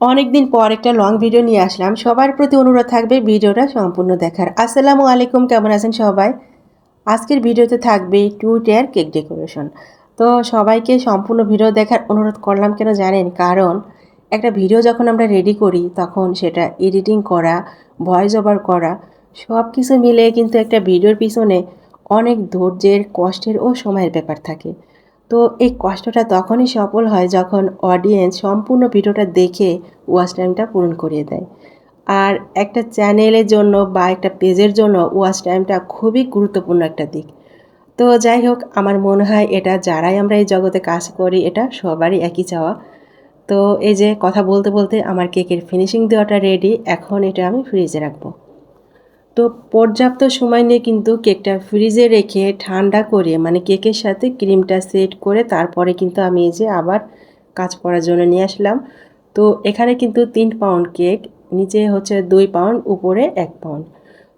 অনেকদিন পর একটা লং ভিডিও নিয়ে আসলাম। সবার প্রতি অনুরোধ থাকবে ভিডিওটা সম্পূর্ণ দেখার। আসসালামু আলাইকুম, কেমন আছেন সবাই? আজকের ভিডিওতে থাকবে টু কেক ডেকোরেশন তো সবাইকে সম্পূর্ণ ভিডিও দেখার অনুরোধ করলাম কেন জানেন? কারণ একটা ভিডিও যখন আমরা রেডি করি, তখন সেটা এডিটিং করা ভয়েস ওভার করা সব কিছু মিলে কিন্তু একটা ভিডিওর পিছনে অনেক ধৈর্যের, কষ্টের ও সময়ের ব্যাপার থাকে। তো এই কষ্টটা তখনই সফল হয় যখন অডিয়েন্স সম্পূর্ণ ভিডিওটা দেখে ওয়াচ টাইমটা পূরণ করিয়ে দেয়। আর একটা চ্যানেলের জন্য বা একটা পেজের জন্য ওয়াচ টাইমটা খুবই গুরুত্বপূর্ণ একটা দিক। তো যাই হোক, আমার মনে হয় এটা যারাই আমরা এই জগতে কাজ করি, এটা সবারই একই চাওয়া। তো এই যে কথা বলতে বলতে আমার কেকের ফিনিশিং দেওয়াটা রেডি এখন এটা আমি ফ্রিজে রাখব। তো পর্যাপ্ত সময় নিয়ে কিন্তু কেকটা ফ্রিজে রেখে ঠান্ডা করে মানে কেকের সাথে ক্রিমটা সেট করে তারপরে কিন্তু আমি এই যে আবার কাজ করার জন্য নিয়ে আসলাম। তো এখানে কিন্তু তিন পাউন্ড কেক নিচে হচ্ছে দুই পাউন্ড উপরে এক পাউন্ড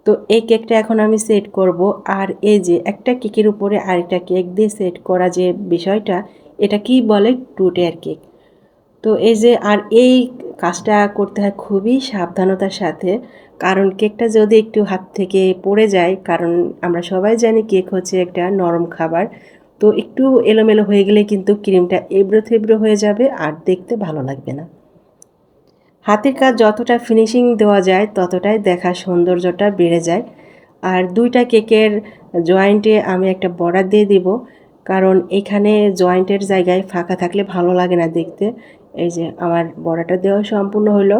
তো এই কেকটা এখন আমি সেট করব আর এই যে একটা কেকের উপরে আরেকটা কেক দিয়ে সেট করা যে বিষয়টা, এটা কি বলে? টু টেয়ার কেক তো এই যে আর এই কাজটা করতে হয় খুবই সাবধানতার সাথে। কারণ কেকটা যদি একটু হাত থেকে পড়ে যায়, কারণ আমরা সবাই জানি কেক হচ্ছে একটা নরম খাবার, তো একটু এলোমেলো হয়ে গেলে কিন্তু ক্রিমটা এবড়ো থেবড়ো হয়ে যাবে আর দেখতে ভালো লাগবে না। হাতের কাজ যতটা ফিনিশিং দেওয়া যায়, ততটাই দেখা সৌন্দর্যটা বেড়ে যায়। আর দুইটা কেকের জয়েন্টে আমি একটা বর্ডার দিয়ে দিব, কারণ এখানে জয়েন্টের জায়গায় ফাঁকা থাকলে ভালো লাগে না দেখতে। এই যে আমার বড়াটা দেওয়া সম্পূর্ণ হলো।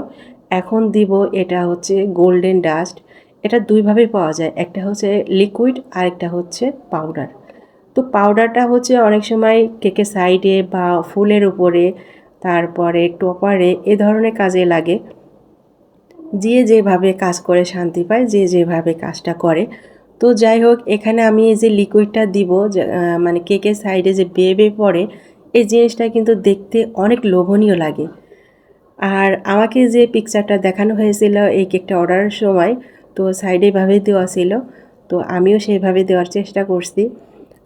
এখন দিব এটা হচ্ছে গোল্ডেন ডাস্ট এটা দুইভাবেই পাওয়া যায়, একটা হচ্ছে লিকুইড আর একটা হচ্ছে পাউডার তো পাউডারটা হচ্ছে অনেক সময় কেকের সাইডে বা ফুলের উপরে, তারপরে টপারে এ ধরনের কাজে লাগে। যে যেভাবে কাজ করে শান্তি পায়, যে যেভাবে কাজটা করে। তো যাই হোক, এখানে আমি এই যে লিকুইডটা দিব মানে কেকের সাইডে যে বেবে পড়ে, এই জিনিসটা কিন্তু দেখতে অনেক লোভনীয় লাগে। আর আমাকে যে পিকচারটা দেখানো হয়েছিল এই কেকটা অর্ডারের সময়, তো সাইডে সাইডেভাবে দেওয়া ছিল, তো আমিও সেইভাবে দেওয়ার চেষ্টা করছি।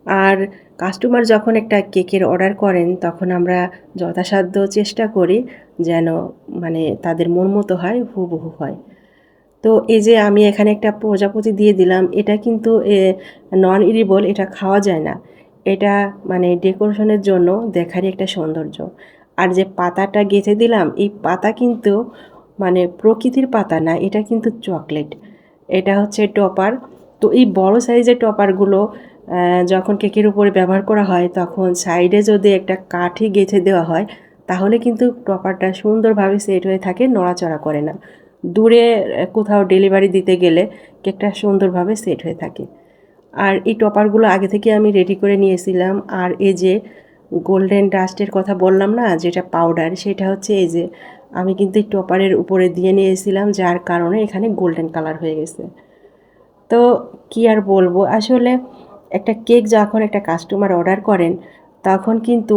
আর কাস্টমার যখন একটা কেকের অর্ডার করেন, তখন আমরা যথাসাধ্য চেষ্টা করি যেন মানে তাদের মন মতো হয়, হুবহু হয়। তো এই যে আমি এখানে একটা প্রজাপতি দিয়ে দিলাম, এটা কিন্তু নন ইরিবল এটা খাওয়া যায় না। এটা মানে ডেকোরেশনের জন্য দেখারই একটা সৌন্দর্য। আর যে পাতাটা গেঁথে দিলাম, এই পাতা কিন্তু মানে প্রকৃতির পাতা না, এটা কিন্তু চকলেট। এটা হচ্ছে টপার। তো এই বড় সাইজের টপারগুলো যখন কেকের উপরে ব্যবহার করা হয়, তখন সাইডে যদি একটা কাঠি গেঁথে দেওয়া হয়, তাহলে কিন্তু টপারটা সুন্দরভাবে সেট হয়ে থাকে, নড়াচড়া করে না। দূরে কোথাও ডেলিভারি দিতে গেলে কেকটা সুন্দরভাবে সেট হয়ে থাকে। আর এই টপারগুলো আগে থেকে আমি রেডি করে নিয়েছিলাম। আর এই যে গোল্ডেন ডাস্টের কথা বললাম না, যেটা পাউডার, সেটা হচ্ছে এই যে আমি কিন্তু টপারের উপরে দিয়ে নিয়েছিলাম, যার কারণে এখানে গোল্ডেন কালার হয়ে গেছে। তো কি আর বলব, আসলে একটা কেক যখন একটা কাস্টমার অর্ডার করেন, তখন কিন্তু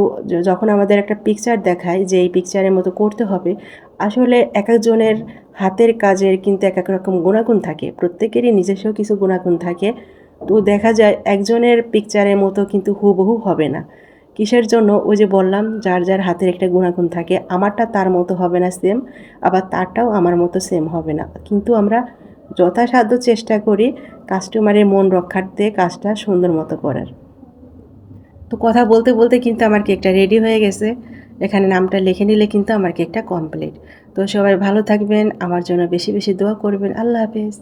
যখন আমাদের একটা পিকচার দেখায় যে এই পিকচারের মতো করতে হবে, আসলে এক একজনের হাতের কাজের কিন্তু এক এক রকম গুণাগুণ থাকে, প্রত্যেকেরই নিজস্ব কিছু গুণাগুণ থাকে। তো দেখা যায় একজনের পিকচারের মতো কিন্তু হুবহু হবে না। কিসের জন্য? ওই যে বললাম, যার যার হাতের একটা গুণাগুণ থাকে, আমারটা তার মতো হবে না সেম আবার তারটাও আমার মতো সেম হবে না। কিন্তু আমরা যথাসাধ্য চেষ্টা করি কাস্টমারের মন রক্ষার্থে কাজটা সুন্দর মতো করার। তো কথা বলতে বলতে কিন্তু আমার কেকটা রেডি হয়ে গেছে। এখানে নামটা লিখে নিলে কিন্তু আমার কেকটা কমপ্লিট তো সবাই ভালো থাকবেন, আমার জন্য বেশি বেশি দোয়া করবেন। আল্লাহ হাফেজ।